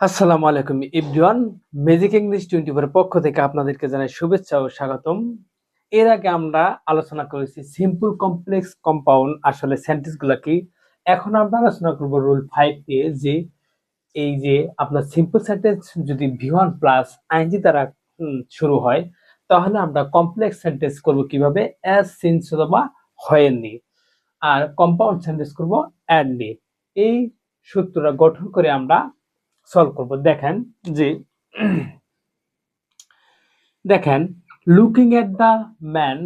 আসসালামু আলাইকুম ইব্রিয়ান ম্যাজিক ইংলিশ টোয়েন্টি ফোর পক্ষ থেকে আপনাদেরকে জানাই শুভেচ্ছা ও স্বাগতম। এর আগে আমরা আলোচনা করেছি সিম্পল কমপ্লেক্স কম্পাউন্ড আসলে সেন্টেন্সগুলো কি। এখন আমরা আলোচনা করব রুল ফাইভ দিয়ে যে এই যে আপনার সিম্পল সেন্টেন্স যদি ভি ওয়ান প্লাস আইনজি দ্বারা শুরু হয়, তাহলে আমরা কমপ্লেক্স সেন্টেন্স করব কীভাবে? অ্যাজ সিন্স অথবা হয়েন আর কম্পাউন্ড সেন্টেন্স করব অ্যাড নিয়ে। এই সূত্রটা গঠন করে আমরা সলভ করব। দেখেন যে দেখেন looking at the man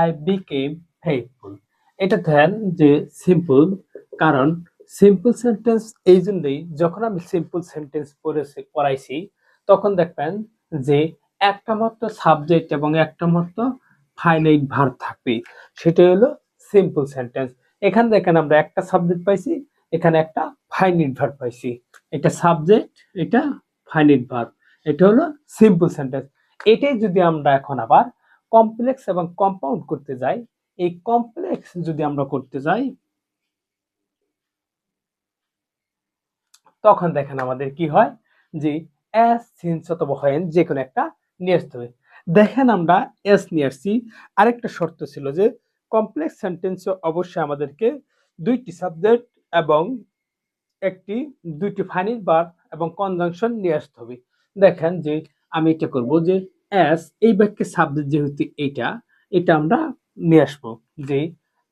I became faithful এটা দেখেন যে সিম্পল কারণ সিম্পল সেন্টেন্স এই জন্যই যখন আমি সিম্পল সেন্টেন্স পড়েছি, পড়াইছি, তখন দেখবেন যে একটা মাত্র সাবজেক্ট এবং একটা মাত্র ফাইনাইট ভার থাকবে সেটা হলো সিম্পল সেন্টেন্স এখানে দেখেন আমরা একটা সাবজেক্ট পাইছি এখানে একটা ফাইনাইট ভার পাইছি। এটা সাবজেক্ট এটা ফাইনাইট ভার্ব এটা হলো সিম্পল সেন্টেন্স এটাই যদি আমরা এখন আবার কমপ্লেক্স এবং কম্পাউন্ড করতে যাই, এই কমপ্লেক্স যদি আমরা করতে যাই, তখন দেখেন আমাদের কি হয়? যে এস সিন্স অথবা হয়েন যে কোনো একটা নিয়ে আসতে হবে। দেখেন আমরা এস নিয়ে আসছি। আরেকটা শর্ত ছিল যে কমপ্লেক্স সেন্টেন্সে অবশ্যই আমাদেরকে দুইটি সাবজেক্ট এবং একটি, দুইটি ফাইনিট বার এবং কনজাংশন নিয়ে আসতে হবে। দেখেন যে আমি এটা করব যে অ্যাস এই বাক্যের সাবজেক্ট যেহেতু এটা এটা আমরা নিয়ে আসব যে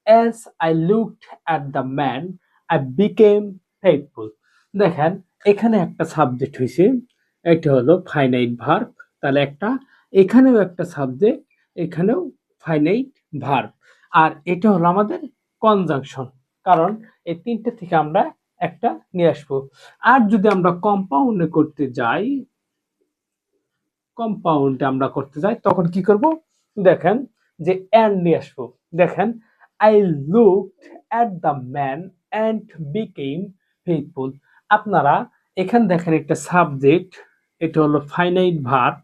as I looked at the man I became faithful দেখেন, এখানে একটা সাবজেক্ট হয়েছে এটা হলো ফাইনাইট ভার্ব তাহলে একটা, এখানেও একটা সাবজেক্ট এখানেও ফাইনাইট ভার্ব আর এটা হলো আমাদের কনজাংশন কারণ এই তিনটে থেকে আমরা একটা নিয়ে আসব। আর যদি আমরা কম্পাউন্ডে করতে যাই কম্পাউন্ডে আমরা করতে যাই, তখন কি করব? দেখেন যে অ্যান্ড নিয়ে আসব। দেখেন I look at the man and became faithful আপনারা এখানে দেখেন একটা সাবজেক্ট এটা হলো ফাইনাইট ভার্ব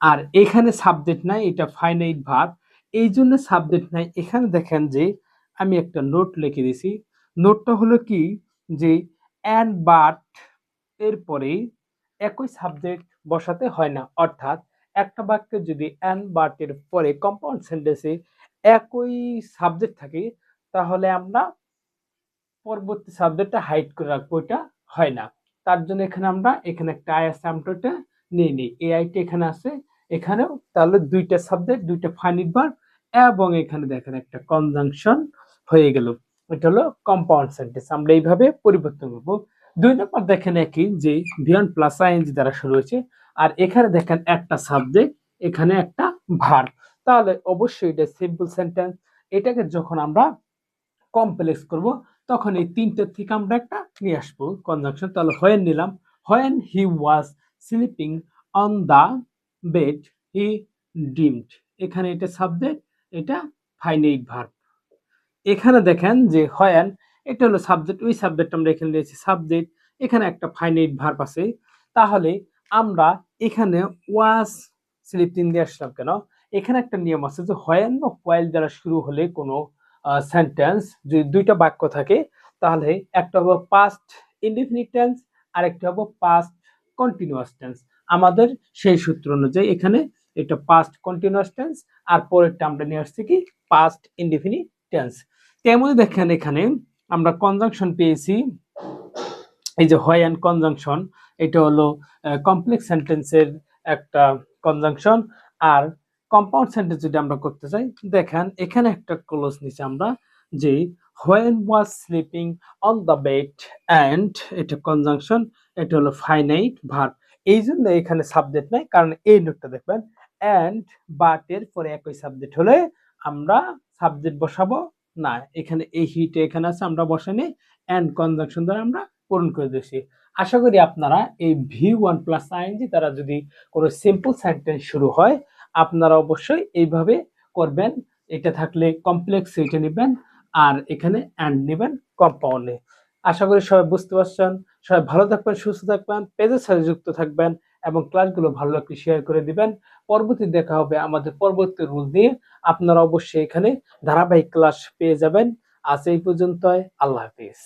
আর এখানে সাবজেক্ট নাই, এটা ফাইনাইট ভার্ব এই জন্য সাবজেক্ট নাই। এখানে দেখেন যে আমি একটা নোট লিখে দিছি। নোটটা হলো কি? যে অ্যান্ড বাট এরপরে একই সাবজেক্ট বসাতে হয় না। অর্থাৎ একটা বাক্যে যদি অ্যান্ড বাট এর পরে কম্পাউন্ড সেন্টেন্সে একই সাবজেক্ট থাকে, তাহলে আমরা পরবর্তী সাবজেক্টটা হাইড করে রাখব এটা হয় না। তার জন্য এখানে আমরা, এখানে একটা আই আছে, আমরা ওটা নিয়ে নিই। এই আইটি এখানে আছে, এখানেও তাহলে দুইটা সাবজেক্ট দুইটা ফাইনিট বার এবং এখানে দেখেন একটা কনজাংশন হয়ে গেল। এটা হলো কম্পাউন্ড সেন্টেন্স আমরা এইভাবে পরিবর্তন করব। দুই নম্বর দেখেন একই যে ভিয়ন প্লাস আইএনজি দ্বারা শুরু হয়েছে। আর এখানে দেখেন একটা সাবজেক্ট এখানে একটা ভার তাহলে অবশ্যই এটা সিম্পল সেন্টেন্স এটাকে যখন আমরা কমপ্লেক্স করব, তখন এই তিনটে থেকে আমরা একটা নিয়ে আসব। কনজাংশন তাহলে হোয়েন নিলাম। When he was sleeping on the bed he deemed এখানে এটা সাবজেক্ট এটা ফাইনাইট ভার্ব এখানে দেখেন যে হয়ান, এটা হলো সাবজেক্ট ওই সাবজেক্ট আমরা এখানে দিয়েছি সাবজেক্ট এখানে একটা ফাইনাইট ভার্ব আছে। তাহলে আমরা এখানে ওয়াজ স্লিপিং দিয়ে আসলাম কেন? এখানে একটা নিয়ম আছে যে হয়ান বা হোয়াইল দ্বারা শুরু হলে কোনো সেন্টেন্স যদি দুইটা বাক্য থাকে, তাহলে একটা হবে পাস্ট ইনডিফিনিট টেন্স আর একটা হবে পাস্ট কন্টিনিউয়াস টেন্স আমাদের সেই সূত্র অনুযায়ী এখানে এটা পাস্ট কন্টিনিউয়াস টেন্স আর পরেরটা আমরা নিয়ে আসছি কি? পাস্ট ইনডিফিনিট টেন্স তেমনই দেখেন এখানে আমরা কনজাংশন পেয়েছি। এই যে হয় অ্যান্ড কনজাংশন এটা হলো কমপ্লেক্স সেন্টেন্সের একটা কনজাংশন আর কম্পাউন্ড সেন্টেন্স যদি আমরা করতে চাই, দেখেন এখানে একটা ক্লোজ নিচে আমরা যে when was sleeping on the bed and এটা কনজাংশন এটা হলো ফাইনাইট ভার্ব এই জন্য এখানে সাবজেক্ট নাই, কারণ এই নোটটা দেখবেন অ্যান্ড বাট এর পরে একই সাবজেক্ট হলে আমরা সাবজেক্ট বসাবো না, এখানে এই হিট এখানে আছে, আমরা বসাইনি অ্যান্ড কনজাংশন দ্বারা আমরা পূরণ করে দিয়েছি। আশা করি আপনারা এই ভি ওয়ান প্লাস আইএনজি দ্বারা যদি কোনো সিম্পল সেন্টেন্স শুরু হয়, আপনারা অবশ্যই এইভাবে করবেন। এটা থাকলে কমপ্লেক্স এটা নেবেন, আর এখানে অ্যান্ড নেবেন কম্পাউন্ডে আশা করি সবাই বুঝতে পারছেন। সবাই ভালো থাকবেন, সুস্থ থাকবেন পেজের সাথে যুক্ত থাকবেন। এবং ক্লাসগুলো ভালো লাগলে শেয়ার করে দিবেন। পরবর্তী দেখা হবে আমাদের পরবর্তী রুল নিয়ে। আপনারা অবশ্যই এখানে ধারাবাহিক ক্লাস পেয়ে যাবেন। আজ এই পর্যন্তই। আল্লাহ হাফিজ।